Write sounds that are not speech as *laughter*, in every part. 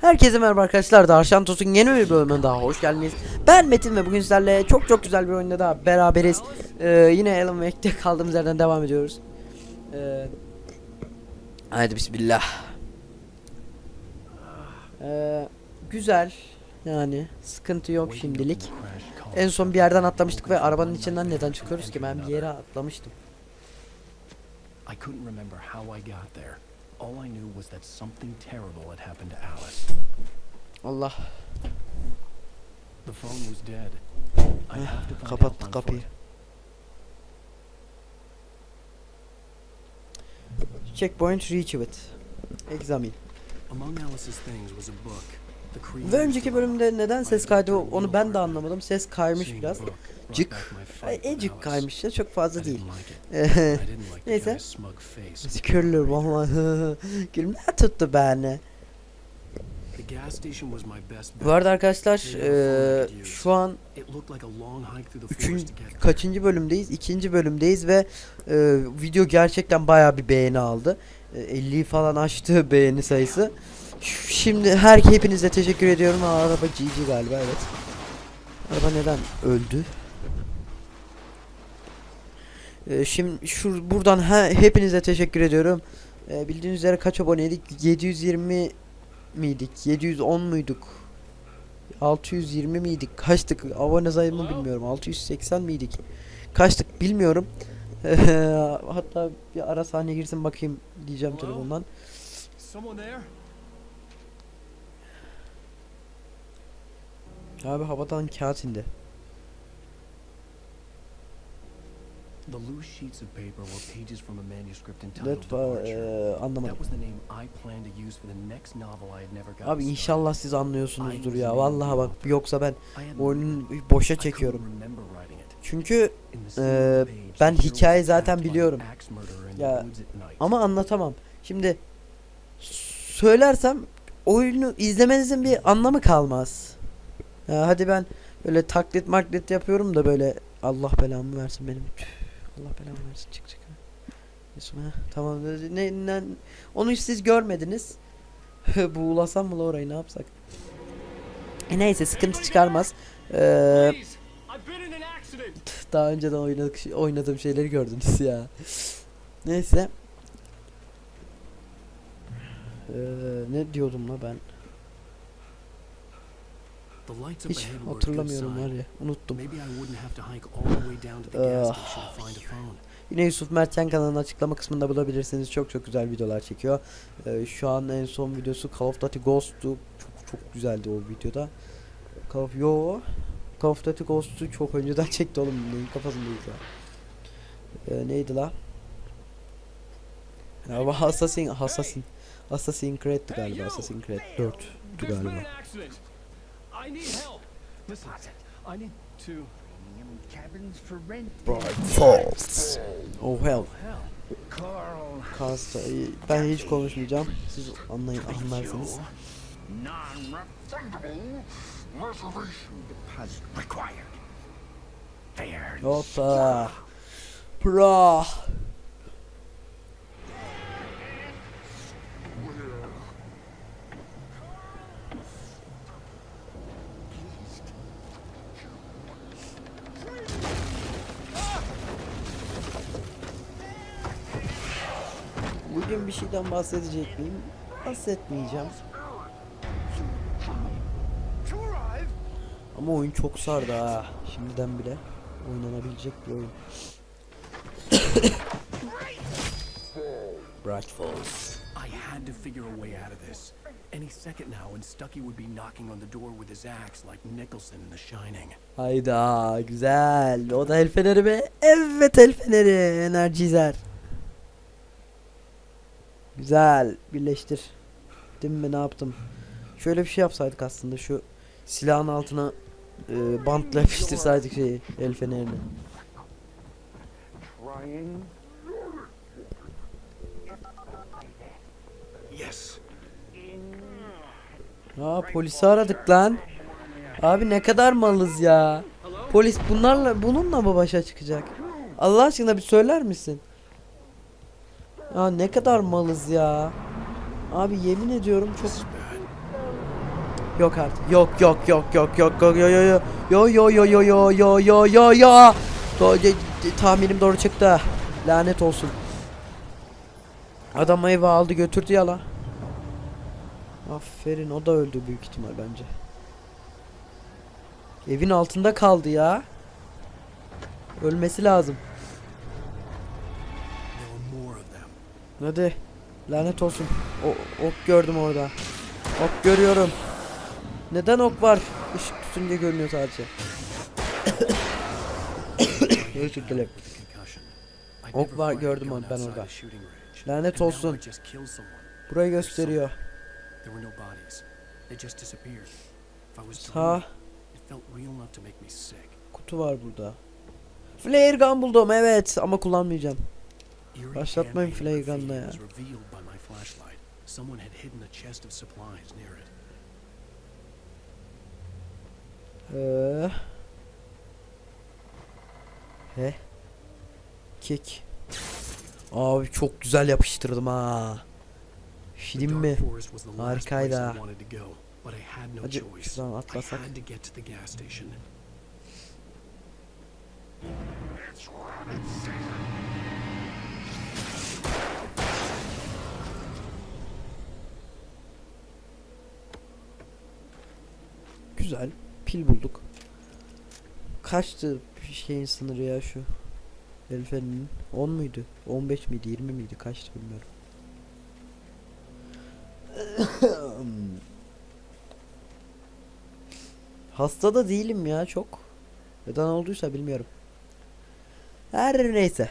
Herkese merhaba arkadaşlar. Darşan Tos'un yeni bir bölümüne daha hoş geldiniz. Ben Metin ve bugün sizlerle çok çok güzel bir oyunda daha beraberiz. Ee, yine Alan Wake'de kaldığımız yerden devam ediyoruz. Ee, haydi bismillah. Ee, güzel. Yani sıkıntı yok şimdilik. En son bir yerden atlamıştık ve arabanın içinden neden çıkıyoruz ki? Ben bir yere atlamıştım. I couldn't remember how I got there. All I knew was that something terrible had happened to Alice. Allah. The phone was dead. I eh, have to find Kapattı on kapıyı. Checkpoint reached. Examine. Among Alice's things was a book. Ve önceki bölümde neden ses kaydı onu ben de anlamadım. Ses kaymış biraz. Cık. Ecik kaymış ya çok fazla değil. Neyse. Sikürlür vallahi. *laughs* Gülümler tuttu beni. Bu arada arkadaşlar eee, şu an üçün, kaçıncı bölümdeyiz? İkinci bölümdeyiz ve eee, video gerçekten bayağı bir beğeni aldı. Eee, 50'yi falan aştı *laughs* beğeni sayısı. Şimdi her hepinize teşekkür ediyorum. Aa, araba GG galiba evet. Araba neden öldü? Ee, şimdi şu buradan he, hepinize teşekkür ediyorum. Ee, bildiğiniz üzere kaç aboneydik? 720 miydik? 710 muyduk? 620 miydik? Kaçtık? Abone sayımı bilmiyorum. 680 miydik? Kaçtık bilmiyorum. Ee, *laughs* hatta bir ara sahne girsin bakayım diyeceğim telefondan. Someone there? Abi havadan kağıt indi. The loose sheets of paper were pages from a manuscript entitled Departure. anlamadım. Abi inşallah siz anlıyorsunuzdur ya. Vallahi bak yoksa ben I had no oyunu clue. boşa çekiyorum. Çünkü page, ben was zaten biliyorum. Ya, ama anlatamam. Şimdi söylersem oyunu izlemenizin bir anlamı kalmaz. Ya hadi ben böyle taklit maklit yapıyorum da böyle Allah belamı versin benim. Allah belamı versin çık çık. Ha, Tamam ne, ne, onu siz görmediniz. Buğulasam mı orayı ne yapsak? E neyse sıkıntı çıkarmaz. Ee, daha önceden oynadık, oynadığım şeyleri gördünüz ya. Neyse. Ee, ne diyordum la ben? Hiç hatırlamıyorum var ya. Unuttum. Maybe I wouldn't have to hike all the way down to the gas Ah. station to find a phone. Yine Yusuf Mertcan kanalının açıklama kısmında bulabilirsiniz. Çok çok güzel videolar çekiyor. Ee, şu an en son videosu Call of Duty Ghost'tu. Çok çok güzeldi o videoda. Call of Yo. Call of Duty Ghost'u çok önceden *laughs* çekti oğlum. Neyin kafasındayız ya. Ee, neydi la? Bu Assassin, Assassin. Assassin Creed'ti galiba. Assassin Creed 4'tü There's been galiba. I need help. Listen, I need to. cabins for rent. Falls. Oh hell. Carl. Kasta. Ben hiç konuşmayacağım. Siz anlayın anlarsınız. Non-refundable reservation deposit required. Hoppa. Pra. Şeyden bahsedecek miyim? Bahsetmeyeceğim. Ama oyun çok sardı ha. Şimdiden bile oynanabilecek bir oyun. *coughs* Bright Falls. I had to figure a way out of this. Any second now, and Stucky would be knocking on the door with his axe like Nicholson in The Shining. Hayda güzel. O da el feneri be. Evet el feneri. Enerjizer. Güzel. Birleştir. Değil mi ne yaptım? Şöyle bir şey yapsaydık aslında şu silahın altına e, bantla yapıştırsaydık şeyi el fenerini. Trying. Yes. Aa polisi aradık lan. Abi ne kadar malız ya. Polis bunlarla bununla mı başa çıkacak? Allah aşkına bir söyler misin? Aa ne kadar malız ya. Abi yemin ediyorum çok. Yok artık. Yok yok yok yok yok yok yo yo yo yo yo yo yo yo yo yo yo yo Do- tahminim doğru çıktı. Lanet olsun. Adam evi aldı götürdü ya la. Aferin o da öldü büyük ihtimal bence. Evin altında kaldı ya. Ölmesi lazım. Hadi. Lanet olsun. O, ok gördüm orada. Ok görüyorum. Neden ok var? Işık tutunca görünüyor sadece. *coughs* Özür dilerim. Ok var gördüm onu ben orada. Lanet olsun. Burayı gösteriyor. Sağ. Kutu var burada. Flare gun buldum evet ama kullanmayacağım. Başlatmayın Flaygun'la ya. Someone had hidden a chest of supplies near it. Ee, he. Kek. Abi çok güzel yapıştırdım ha. Film mi? Harikaydı. Hadi şuradan atlasak. Güzel. Pil bulduk. Kaçtı şeyin sınırı ya şu? El fenerinin 10 muydu? 15 miydi? 20 miydi? Kaçtı bilmiyorum. *coughs* Hasta da değilim ya çok. Neden olduysa bilmiyorum. Her neyse.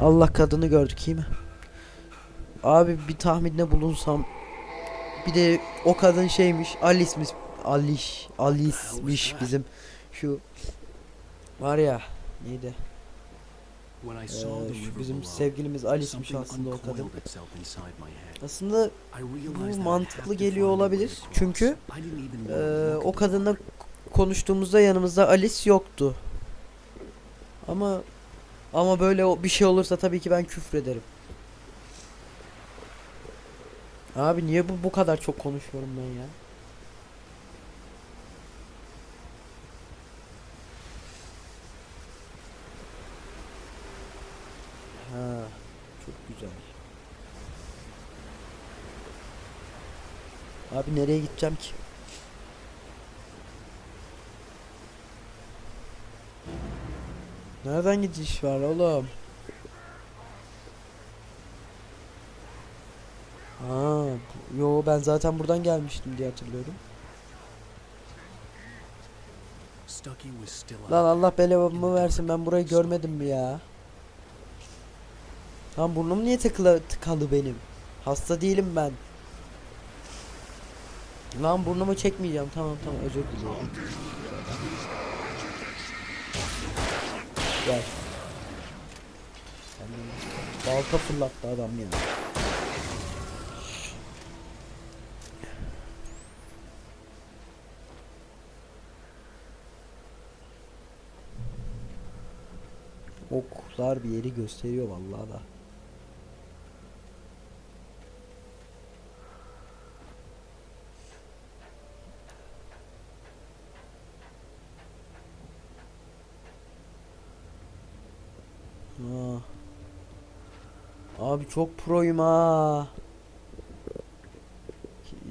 Allah kadını gördük iyi mi? Abi bir tahminde bulunsam. Bir de o kadın şeymiş. Alice'miş. Aliş. Alice'miş bizim. Şu var ya neydi? Ee, şu bizim sevgilimiz Alice'miş aslında o kadın. Aslında bu mantıklı geliyor olabilir. Çünkü e, o kadınla konuştuğumuzda yanımızda Alice yoktu. Ama ama böyle bir şey olursa tabii ki ben küfrederim. Abi niye bu bu kadar çok konuşuyorum ben ya? Ha, çok güzel. Abi nereye gideceğim ki? Nereden gidiş var oğlum? Ha, yo ben zaten buradan gelmiştim diye hatırlıyorum. Lan. Allah belamı versin ben burayı görmedim mi ya? Lan burnum niye tıkılı tıkalı benim? Hasta değilim ben. Lan burnumu çekmeyeceğim. Tamam tamam özür diliyorum. Gel. De- Balta fırlattı adam ya. Oklar bir yeri gösteriyor vallahi da. Aa. Abi çok proyum ha.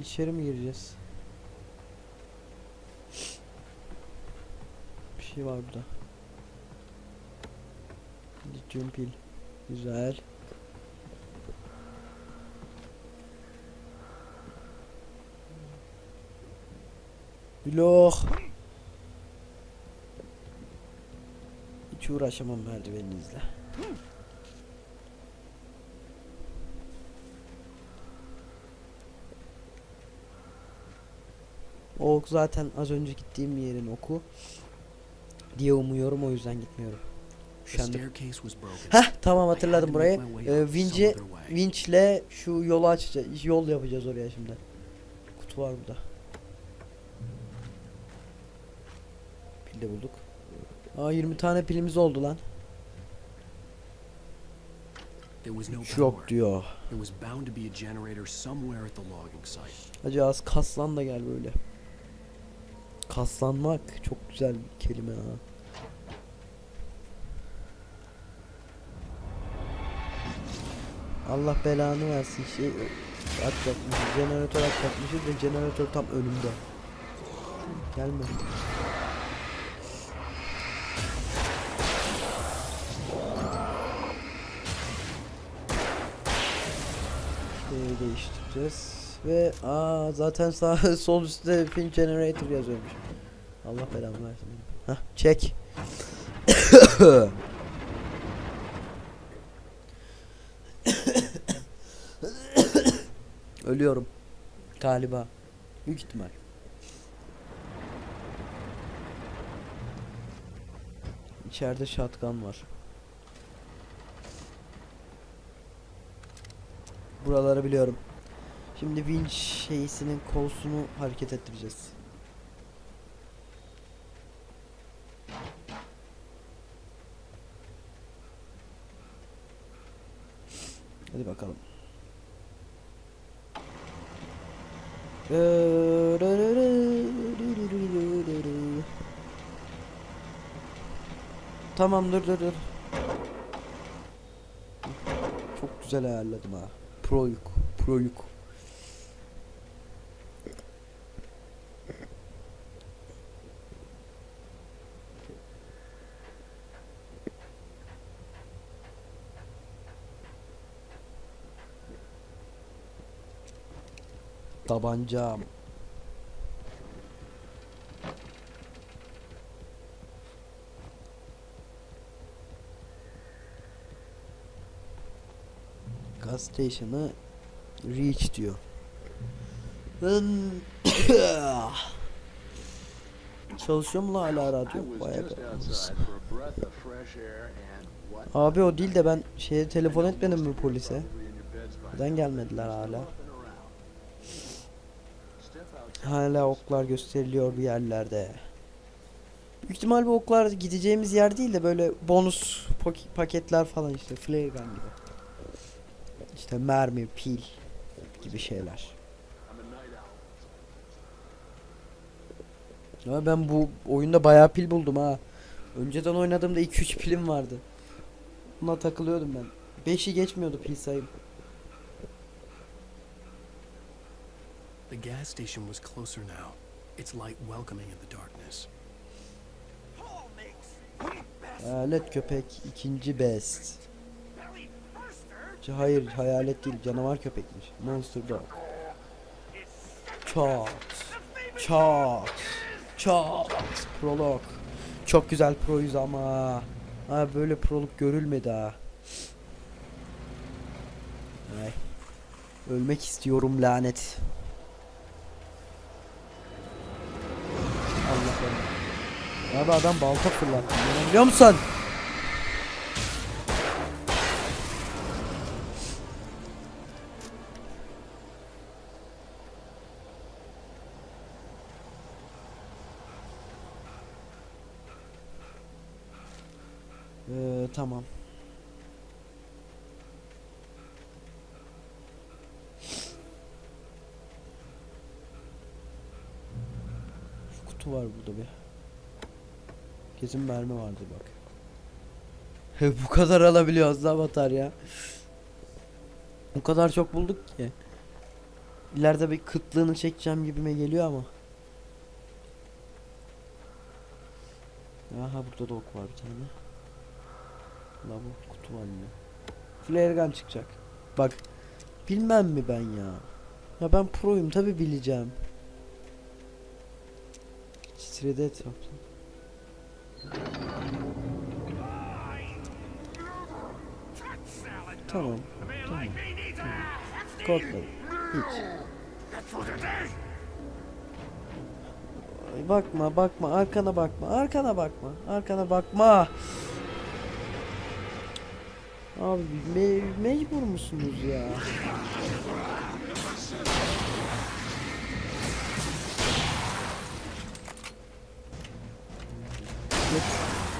İçeri mi gireceğiz? Bir şey var burada. Lityum pil. Güzel. Blok. Hiç uğraşamam merdiveninizle. O ok zaten az önce gittiğim yerin oku. Diye umuyorum o yüzden gitmiyorum. Üşendim. Heh tamam hatırladım burayı. Ee, vinci, vinçle şu yolu açacağız. Yol yapacağız oraya şimdi. Kutu var burada. Pil de bulduk. Aa 20 tane pilimiz oldu lan. Yok diyor. Hacı az kaslan da gel böyle. Kaslanmak çok güzel bir kelime ha. Allah belanı versin şey açacakmışız jeneratör açacakmışız ve jeneratör tam önümde. Gelme. Şeyi değiştireceğiz ve aa zaten sağ *laughs* sol üstte pin generator yazıyormuş. Allah belamı versin. Hah çek. Ölüyorum. Galiba. Büyük ihtimal. İçeride shotgun var. Buraları biliyorum. Şimdi winch şeysinin kolsunu hareket ettireceğiz. Hadi bakalım. Tamam dur dur dur. Çok güzel ayarladım ha. Proyuk. Proyuk. Tabancam. Gas station'ı reach diyor. *coughs* Çalışıyor mu la hala radyo? Abi o değil de ben şeye telefon etmedim mi polise? Neden gelmediler hala? Hala oklar gösteriliyor bir yerlerde. Büyük ihtimal bu oklar gideceğimiz yer değil de böyle bonus pak- paketler falan işte flare gun gibi. İşte mermi, pil gibi şeyler. Ama ben bu oyunda bayağı pil buldum ha. Önceden oynadığımda 2-3 pilim vardı. Buna takılıyordum ben. 5'i geçmiyordu pil sayım. The gas station was closer now, its light welcoming in the darkness. Hayalet köpek ikinci best. Hayır hayalet değil canavar köpekmiş. Monster dog. Çat. Çat. Çat. Prolog. Çok güzel proyuz ama. Ha böyle prolog görülmedi ha. Ay. Ölmek istiyorum lanet. Abi adam balta fırlattı. Biliyor musun? Ee, tamam. Şu kutu var burada bir. Kesin mermi vardı bak. *laughs* Bu kadar alabiliyoruz da batar ya. Bu kadar çok bulduk ki. İleride bir kıtlığını çekeceğim gibime geliyor ama. Aha burada da ok var bir tane. La bu kutu var yine. Flare gun çıkacak. Bak. Bilmem mi ben ya. Ya ben proyum tabi bileceğim. Titredi etrafta. Tamam. Tamam. Korkmayın. Hiç. Bakma bakma arkana bakma arkana bakma arkana bakma. Abi me mecbur musunuz ya?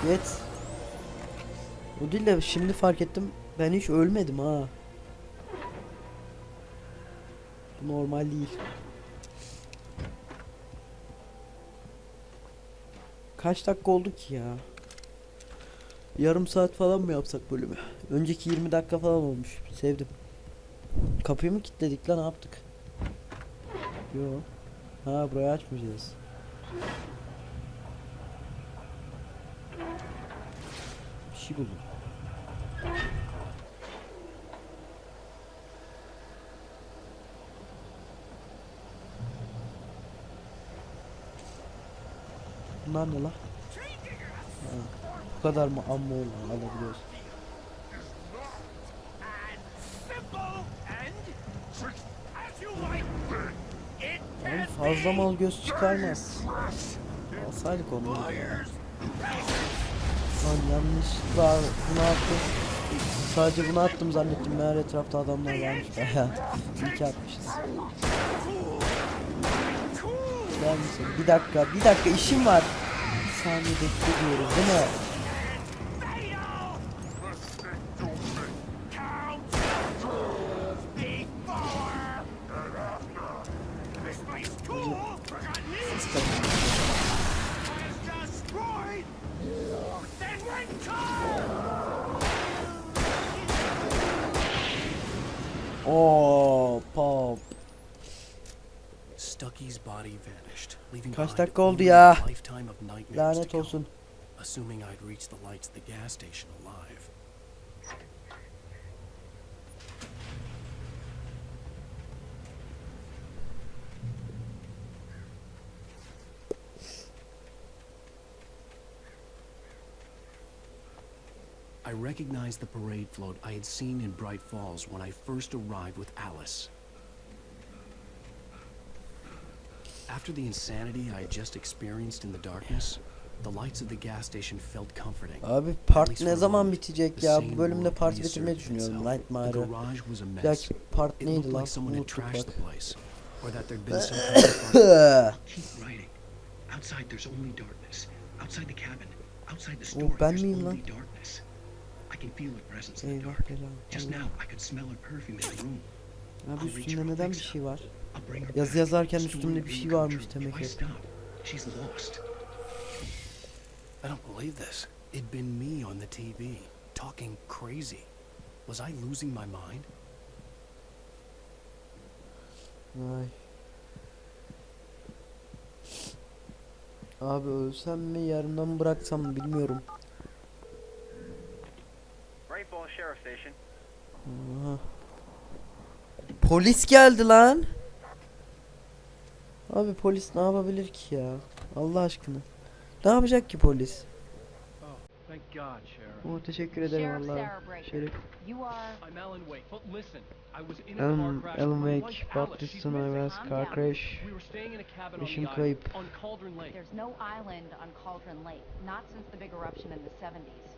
Yet. O değil de şimdi fark ettim. Ben hiç ölmedim ha. Bu normal değil. Kaç dakika oldu ki ya? Yarım saat falan mı yapsak bölümü? Önceki 20 dakika falan olmuş. Sevdim. Kapıyı mı kilitledik lan ne yaptık? Yo. Ha burayı açmayacağız. Şey buldum. Bunlar ne lan? Ha, bu kadar mı amma. It Oğlum fazla mal göz çıkarmaz. Alsaydık onu. Lan yanlışlıkla bunu attım. Sadece bunu attım zannettim. Meğer etrafta adamlar varmış. İyi ki atmışız. Gel misin? Bir dakika, bir dakika işim var. Bir saniye bekle diyoruz değil mi? Leaving Kaç behind dakika oldu ya? a lifetime of nightmares to Lanet olsun. Assuming I'd reached the lights of the gas station alive. I recognized the parade float I had seen in Bright Falls when I first arrived with Alice. After the insanity I had just experienced in the darkness, the lights of the gas station felt comforting. Abi part ne zaman bitecek ya? Bu bölümde part bitirmeyi düşünüyorum. Nightmare'ı. garage was a Bir mess. dahaki part neydi lan? Unuttuk bak. or that there'd been some kind of *laughs* fire. Keep writing. Outside there's only darkness. Outside the cabin. Outside the Oh, store ben there's miyim only lan? darkness. I can feel a presence in the Eyvah dark. belanı. Just now I could smell her perfume in the room. Abi üstünde neden bir şey var? Yazı yazarken üstümde bir şey varmış demek ki. stop, she's lost. I don't believe this. It'd been me on the TV, talking crazy. Was I losing my mind? Ay. Abi ölsem mi yarından mı bıraksam mı bilmiyorum. Aha. Polis geldi lan. Abi polis ne yapabilir ki ya? Allah aşkına. Ne yapacak ki polis? Oh, teşekkür ederim Allah. Şerif. Um, crash Alan Wake, but this time I was car crash. Mission kayıp. There's no island on Cauldron Lake. Not since the big eruption in the 70s.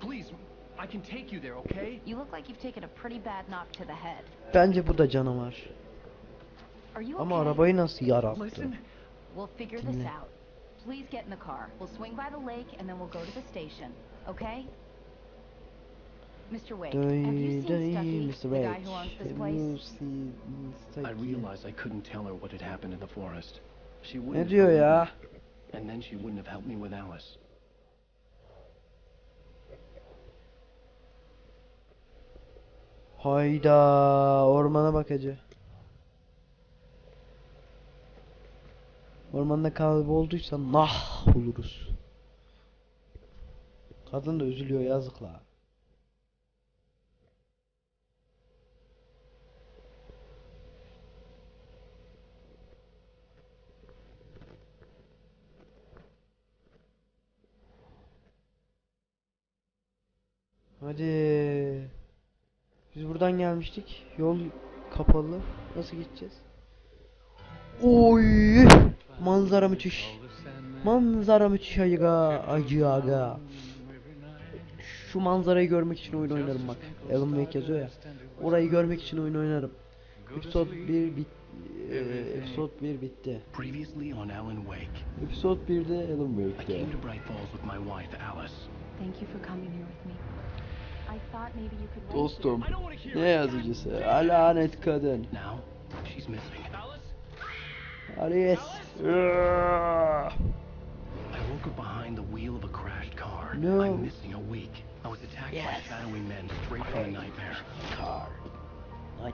Please, I can take you there, okay? You look like you've taken a pretty bad knock to the head. Bence bu da canavar. Are you Ama okay? arabayı nasıl yarattı? Listen, We'll figure this Dinle. out. Please get in the car. We'll swing by the lake and then we'll go to the station. Okay? Mr. Wake, have you seen Stucky, Mr. the guy who owns this place? I realized I couldn't tell her what had happened in the forest. She wouldn't Ne diyor ya? And then she wouldn't have helped me with Alice. Hayda ormana bakacı. Ormanda kaybolduysa nah oluruz. Kadın da üzülüyor yazıklar. Hadi. Biz buradan gelmiştik. Yol kapalı. Nasıl gideceğiz? Oy! Manzara müthiş. Manzara müthiş aga. Acı aga. Şu manzarayı görmek için oyun oynarım bak. Alan Wake yazıyor ya. Orayı görmek için oyun oynarım. Episode 1 bit eee, Episode 1 bitti. Previously on Alan Wake, Episode 1'de Alan I Wake'de. came to Bright Falls with my wife, Alice. Thank you for coming here with me. I thought maybe you could wait. Dostum. I Ne yazıcısı? Alanet kadın. Now, she's missing. Alice? Alice. I woke up behind the wheel of a crashed car. No. I'm missing a week. I was attacked by shadowy men straight from the nightmare. Car.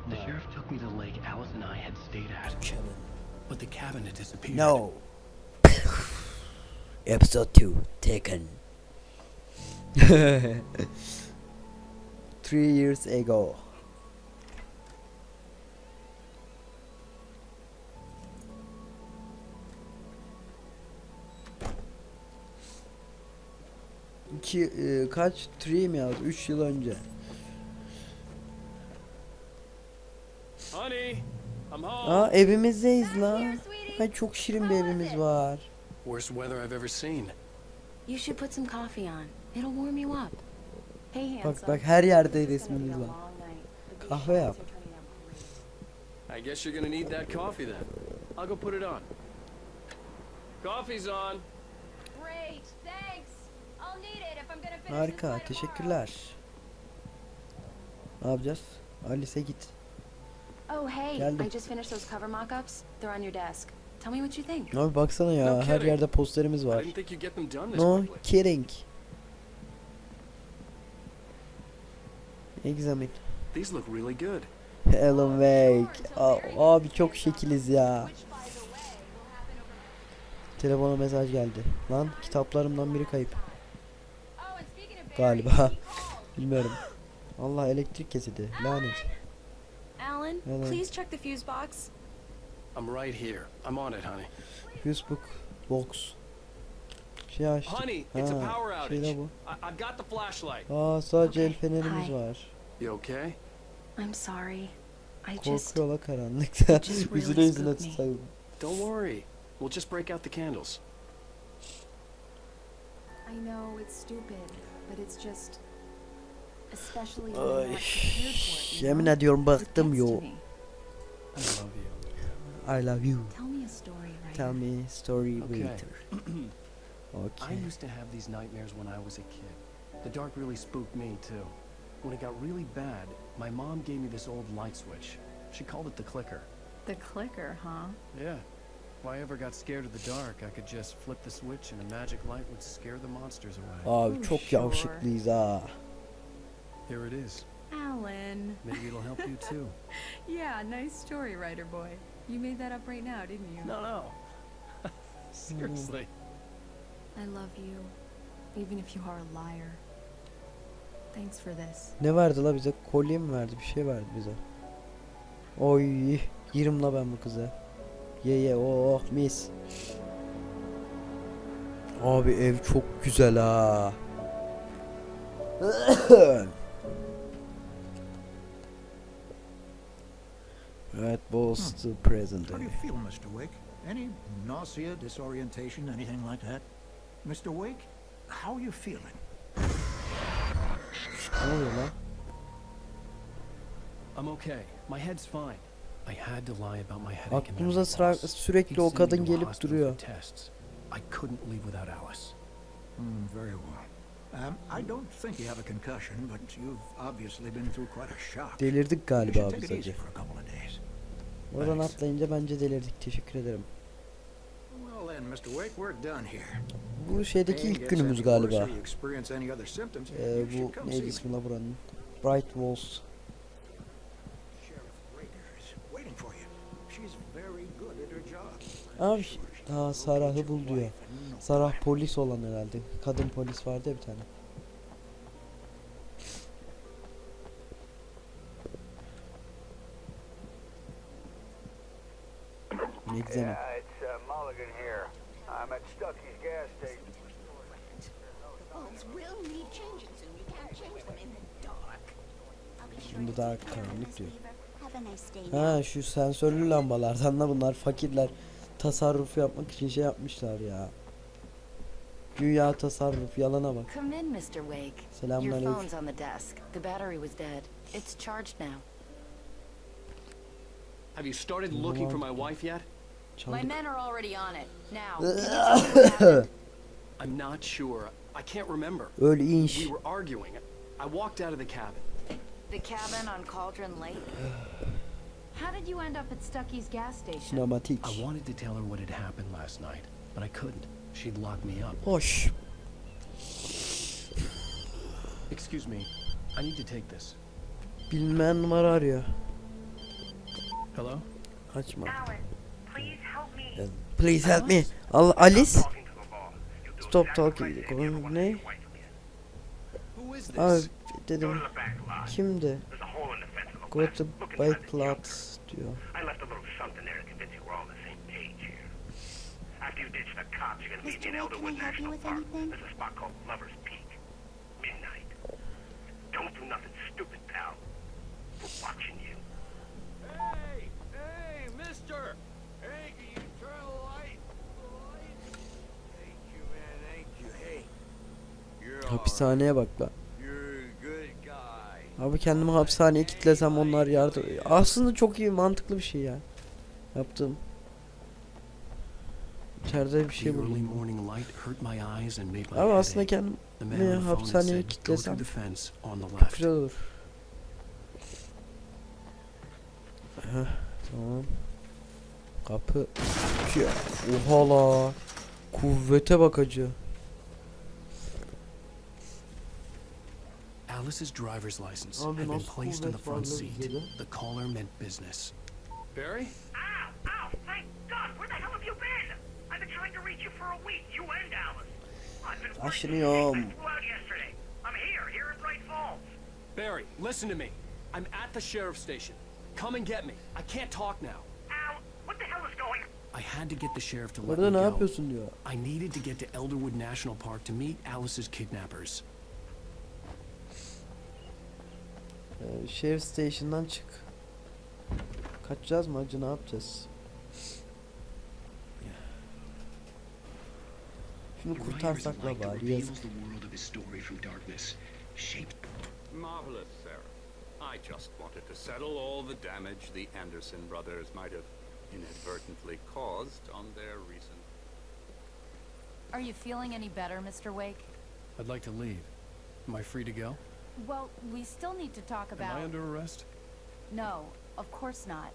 The sheriff took me to the lake Alice and I had stayed at. But the cabin had disappeared. No. *coughs* Episode 2 Taken. *laughs* Three years ago. İki, e, kaç? Three mi yazdı? 3 yıl önce. Honey, I'm home. Aa evimizdeyiz lan. Ay çok şirin bir evimiz it? var. Worst weather I've ever seen. You should put some coffee on. It'll warm you up. Hey, Bak handsome. bak her yerde resmimiz a var. Kahve yap. I guess you're gonna need that coffee then. I'll go put it on. Coffee's on. Great, thanks. I'll need it if I'm gonna finish this Harika, teşekkürler. Ne yapacağız? Alice'e git. Oh, hey, Geldim. I just finished those cover mock-ups. They're on your desk. Tell me what you think. Abi baksana ya, No her yerde posterimiz var. didn't think you'd get them done this No kidding. Examine. These look really good. Alan Wake. Aa, abi çok şekiliz ya. Telefona mesaj geldi. Lan kitaplarımdan biri kayıp. Oh, and speaking of Galiba. *laughs* Bilmiyorum. Allah elektrik kesildi. Lanet. Alan, Hello. please check the fuse box. I'm right here. I'm on it, honey. Facebook box. Şey açtık. Honey, it's a power şey outage. de bu. I've got the flashlight. Aa sadece el fenerimiz hi. var. You okay? I'm sorry. I just... Korkuyor la karanlıkta. *laughs* Yüzüne yüzüne tutayım. Don't worry. We'll just break out the candles. I know it's stupid, but it's just... Especially when you're Ay, not prepared for it, you yemin know? ediyorum It bıktım yo. I love you. I love you. Tell me a story, right? Tell me story Okay. later. *clears throat* I used to have these nightmares when I was a kid. The dark really spooked me, too. When it got really bad, my mom gave me this old light switch. She called it the clicker. The clicker, huh? Yeah. If I ever got scared of the dark, I could just flip the switch and a magic light would scare the monsters away. Abi Oh, çok yavşıklıyız ha. Here it is. Alan. Maybe it'll help you, too. *laughs* Yeah, nice story, writer boy. You made that up right now, didn't you? No, no. *laughs* Seriously. I love you, even if you are a liar. Thanks for this. Ne verdi la bize? Kolye mi verdi? Bir şey verdi bize. Oy, yerim la ben bu kıza. Ye ye oh mis. Abi ev çok güzel ha. evet, boss to present. How do you feel, Mr. Wake? Any nausea, disorientation, anything like that? Mr. Wake, how are you feeling? Ne oluyor lan? I'm okay. My head's fine. I had to lie about my headache and Aklımıza sıra, sürekli o kadın gelip duruyor. I couldn't leave without Alice. Hmm, very well. Um, I don't think you have a concussion, but you've obviously been through quite a shock. Delirdik galiba biz take it easy acı. for a couple of days. Oradan atlayınca bence delirdik. Teşekkür ederim. Well then, Mr. Wake, we're done here. Bu şeydeki ilk günümüz galiba. Ee, bu neydi ismi buranın? Bright Walls. Sheriff Raker is waiting for you. She's very good at her job. Abi will Sarah'ı bul diyor. Sarah polis olan herhalde. Kadın polis vardı ya bir tane. Ne güzel. Uh, to daha karanlık diyor. Ha şu sensörlü lambalardan da bunlar fakirler tasarruf yapmak için şey yapmışlar ya. Güya tasarruf yalana bak. Come in, Mr. Wake. Your Selamünaleyküm. phone's on the desk. The battery was dead. It's charged now. Have you started looking for my wife yet? My Çaldık. men are already on it. Now, can you tell me what happened? I'm not sure. I can't remember. Öyle inş. We were arguing. I walked out of the cabin. The cabin on Cauldron Lake? *sighs* *sighs* *sighs* How did you end up at Stucky's gas station? Sinematik. I wanted to tell her what had happened last night, but I couldn't. She'd lock me up. Hoş. Excuse me. I need to take this. Bilmeyen numara arıyor. Hello? Açma. Alan, please help me. Please help me. Al Alice. Stop talking. ne? Abi dedim kimdi? Go to Look inside White the. Plots diyor. I left a little something there to convince you we're all on the same page here. After you ditch the cops, you're gonna meet me in Mr. Wade, Elderwood can I help you National with Park. anything? There's a spot called Lover's Peak. Midnight. Don't do nothing stupid, pal. We're watching you. Hey, hey, mister! Hey, can you turn the light? Thank you, man. Thank you. Hey. You're Hapishaneye bak lan. Abi kendimi hapishaneye kitlesem onlar yardım... Aslında çok iyi mantıklı bir şey ya. Yaptım. İçeride bir şey buldum. Abi aslında ache. kendim The man ne, on the phone had hapishaneye kitlesem çok güzel olur. Heh, tamam. Kapı. Oha la. Kuvvete bak Alice's driver's license had been placed in the front seat. The caller meant business. Barry? Ow! Ow! Thank God! Where the hell have you been? I've been trying to reach you for a week. You and Alice. I've been working. Taşınıyorum. I flew out yesterday. I'm here, here in Bright Falls. Barry, listen to me. I'm at the sheriff's station. Come and get me. I can't talk now. Al, what the hell is going I had to get the sheriff to let Burada me ne go. yapıyorsun diyor. I needed to get to Elderwood National Park to meet Alice's kidnappers. Ee, Sheriff Station'dan çık. Kaçacağız mı acı ne yapacağız? Şunu is a kurtarsak da light that bari reveals yazık. the world of his story from darkness, shaped Marvelous, sir. I just wanted to settle all the damage the Anderson brothers might have inadvertently caused on their recent. Are you feeling any better, Mr. Wake? I'd like to leave. Am I free to go? Well, we still need to talk Am about... I under arrest? No, of course not.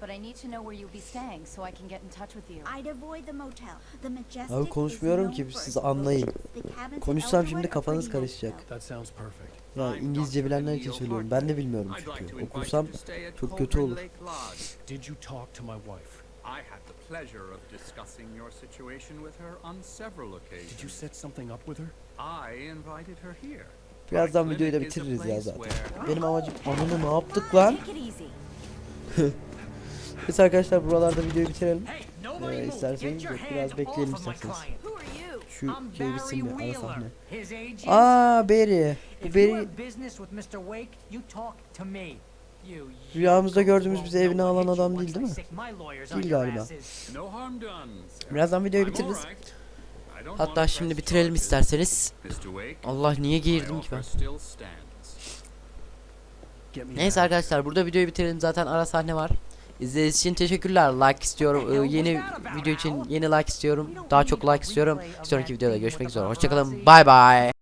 But I need to know where you'll be staying so I can get in touch with you. I'd avoid the motel. The Majestic Abi konuşmuyorum ki siz anlayın. Konuşsam şimdi kafanız karışacak. though. That sounds perfect. Ya İngilizce bilenler için söylüyorum. Ben de bilmiyorum çünkü. Okursam çok kötü olur. Lake Lodge. Did you talk to my wife? I had the pleasure of discussing your situation with her on several occasions. Did you set something up with her? I invited her here. Birazdan videoyu da bitiririz ya zaten. Benim amacım ananı ne yaptık lan? Biz arkadaşlar buralarda videoyu bitirelim. Ee, isterseniz biraz bekleyelim isterseniz. Şu şey bitsin bir ara sahne. Aa Barry. Bu Barry Rüyamızda gördüğümüz bizi evine alan adam değil değil mi? Değil galiba. Birazdan videoyu bitiririz. all right. I don't Hatta şimdi bitirelim isterseniz. Allah niye my geğirdim ki ben? Neyse arkadaşlar burada videoyu bitirelim zaten ara sahne var. İzlediğiniz için teşekkürler. Like istiyorum. Ee, yeni video için yeni like istiyorum. Daha çok like istiyorum. Sonraki videoda görüşmek üzere. Hoşçakalın. Bay bay.